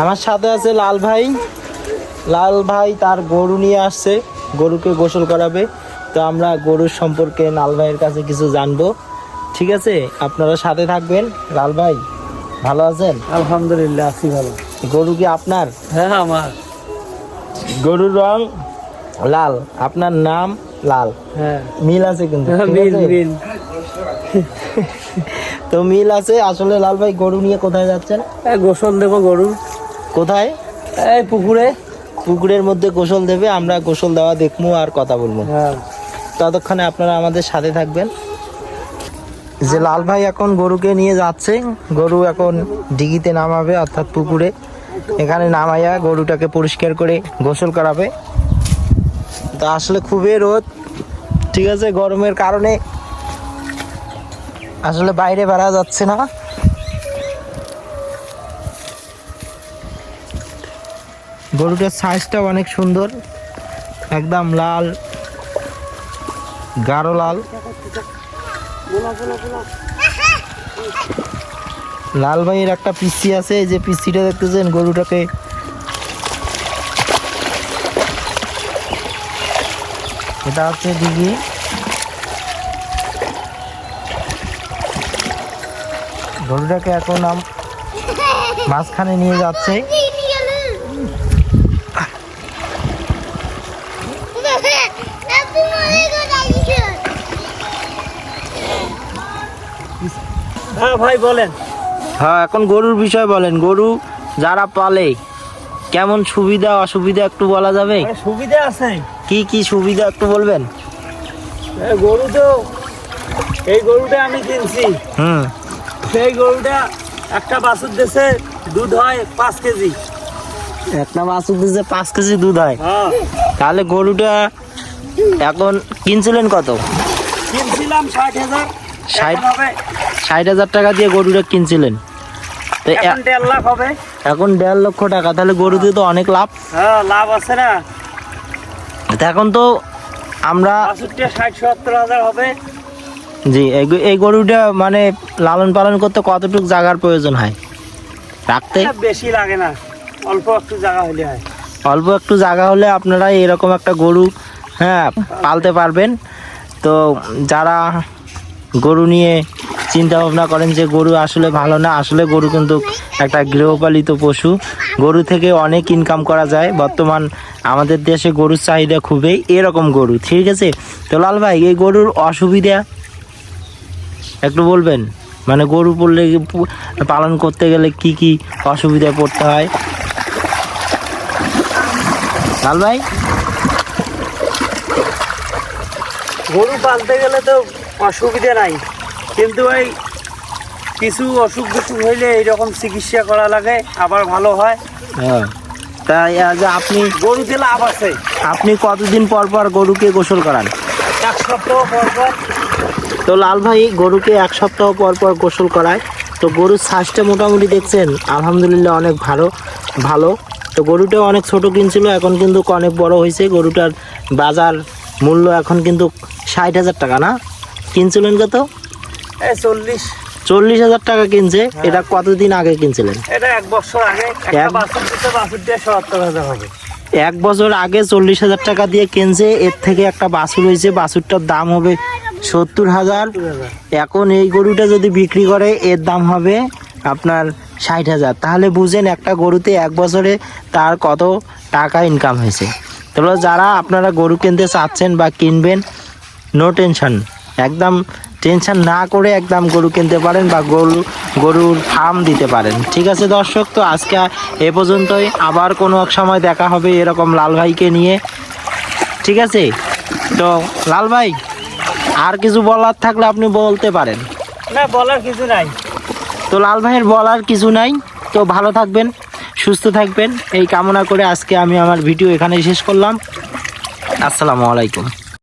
আমার সাথে আছে লাল ভাই। লাল ভাই তার গরু নিয়ে আসছে গরুকে গোসল করাবে। তো আমরা গরুর সম্পর্কে লাল ভাইয়ের কাছে কিছু জানব। ঠিক আছে? আপনারা সাথে থাকবেন। লাল ভাই ভালো আছেন? আলহামদুলিল্লাহ আছি ভালো। গরু কি আপনার? হ্যাঁ আমার। গরুর রং লাল আপনার নাম লাল। হ্যাঁ। মিল আছে কিন্তু মিল আছে? মিল। তো মিল আছে। আসলে লাল ভাই গরু নিয়ে কোথায় যাচ্ছেন? এই গোসল দেবো গরুর। কোথায়? এই পুকুরে। পুকুরের মধ্যে গোসল দেবে আমরা গোসল দেওয়া দেখব আর কথা বলব। হ্যাঁ। ততক্ষণে আপনারা আমাদের সাথে থাকবেন। যে লাল ভাই এখন গরুকে নিয়ে যাচ্ছে গরু এখন ডিগিতে নামাবে অর্থাৎ পুকুরে। এখানে নামাইয়া গরুটাকে পরিষ্কার করে গোসল করাবে। তো আসলে খুবই রোদ। ঠিক আছে গরমের কারণে। আসলে বাইরে বেড়া যাচ্ছে না। গরুটার সাইজটাও অনেক সুন্দর। একদম লাল, গাঢ় লাল। লাল ভাইয়ের একটা পিসি আছে যে পিসিটা দেখতেছেন গরুটাকে। এটা হচ্ছে দিঘি। গরুটাকে এখন মাঝখানে নিয়ে যাচ্ছে। হ্যাঁ ভাই বলেন। হ্যাঁ এখন গরুর বিষয় বলেন। গরু যারা পালে কেমন সুবিধা অসুবিধা একটু বলা যাবে? সুবিধা আছে। কি কি সুবিধা একটু বলবেন? গরু তো এই গরুটা আমি কিনছি। হুম। সেই গরুটা একটা বাছুর দেশে দুধ হয় পাঁচ কেজি। একটা বাছুর দিচ্ছে পাঁচ কেজি দুধ হয় হ্যাঁ। তাহলে গরুটা এখন কিনছিলেন কত? কিনছিলাম ষাট হাজার। ষাট? ষাট হাজার টাকা দিয়ে গরুটা কিনছিলেন। তো এখন দেড় লাখ হবে। এখন দেড় লক্ষ টাকা তাহলে গরু দিয়ে তো অনেক লাভ। হ্যাঁ লাভ আছে না। এখন তো আমরা হবে। জি এই এই গরুটা মানে লালন পালন করতে কতটুকু জায়গার প্রয়োজন হয়? রাখতে? বেশি লাগে না। অল্প একটু জায়গা হলে হয়। অল্প একটু জায়গা হলে আপনারা এরকম একটা গরু হ্যাঁ পালতে পারবেন। তো যারা গরু নিয়ে চিন্তা ভাবনা করেন যে গরু আসলে ভালো না, আসলে গরু কিন্তু একটা গৃহপালিত পশু। গরু থেকে অনেক ইনকাম করা যায়। বর্তমান আমাদের দেশে গরুর চাহিদা খুবই এরকম গরু, ঠিক আছে? তো লাল ভাই, এই গরুর অসুবিধা একটু বলবেন? মানে গরু পড়লে পালন করতে গেলে কি কি অসুবিধায় পড়তে হয়? লাল ভাই? গরু পালতে গেলে তো অসুবিধে নাই। কিন্তু ওই কিছু অসুখ বিসুখ হইলে এইরকম চিকিৎসা করা লাগে আবার ভালো হয়। হ্যাঁ তাই আজ আপনি গরুতে লাভ আছে। আপনি কতদিন পর পর গরুকে গোসল করান? এক সপ্তাহ পর পর। তো লাল ভাই গরুকে এক সপ্তাহ পর পর গোসল করায়। তো গরুর স্বাস্থ্য মোটামুটি দেখছেন আলহামদুলিল্লাহ অনেক ভালো ভালো। তো গরুটাও অনেক ছোট কিনছিল এখন কিন্তু অনেক বড় হয়েছে গরুটার বাজার মূল্য এখন কিন্তু ষাট হাজার টাকা না? কিনছিলেন কত? চল্লিশ। চল্লিশ হাজার টাকা কিনছে। এটা কতদিন আগে কিনছিলেন? এটা এক বছর আগে হবে। এক বছর আগে চল্লিশ হাজার টাকা দিয়ে কিনছে এর থেকে একটা বাছুর হয়েছে বাছুরটার দাম হবে সত্তর হাজার। এখন এই গরুটা যদি বিক্রি করে এর দাম হবে আপনার ষাট হাজার। তাহলে বুঝেন একটা গরুতে এক বছরে তার কত টাকা ইনকাম হয়েছে। তাহলে যারা আপনারা গরু কিনতে চাচ্ছেন বা কিনবেন নো টেনশন একদম টেনশন না করে একদম গরু কিনতে পারেন বা গরু, গরুর ফার্ম দিতে পারেন। ঠিক আছে দর্শক, তো আজকে এ পর্যন্তই। আবার কোনো এক সময় দেখা হবে এরকম লাল ভাইকে নিয়ে। ঠিক আছে? তো লাল ভাই, আর কিছু বলার থাকলে আপনি বলতে পারেন। না, বলার কিছু নাই। তো লাল ভাইয়ের বলার কিছু নাই। তো ভালো থাকবেন, সুস্থ থাকবেন। এই কামনা করে আজকে আমি আমার ভিডিও এখানে শেষ করলাম। আসসালামু আলাইকুম।